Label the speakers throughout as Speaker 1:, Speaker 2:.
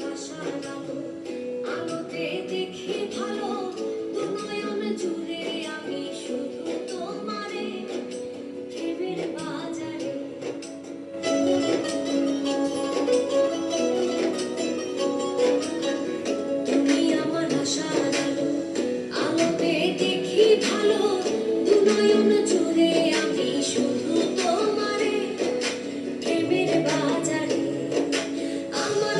Speaker 1: ভালোবাসা নাম আমাকে দেখে ভালো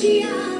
Speaker 1: dia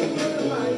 Speaker 1: Thank you.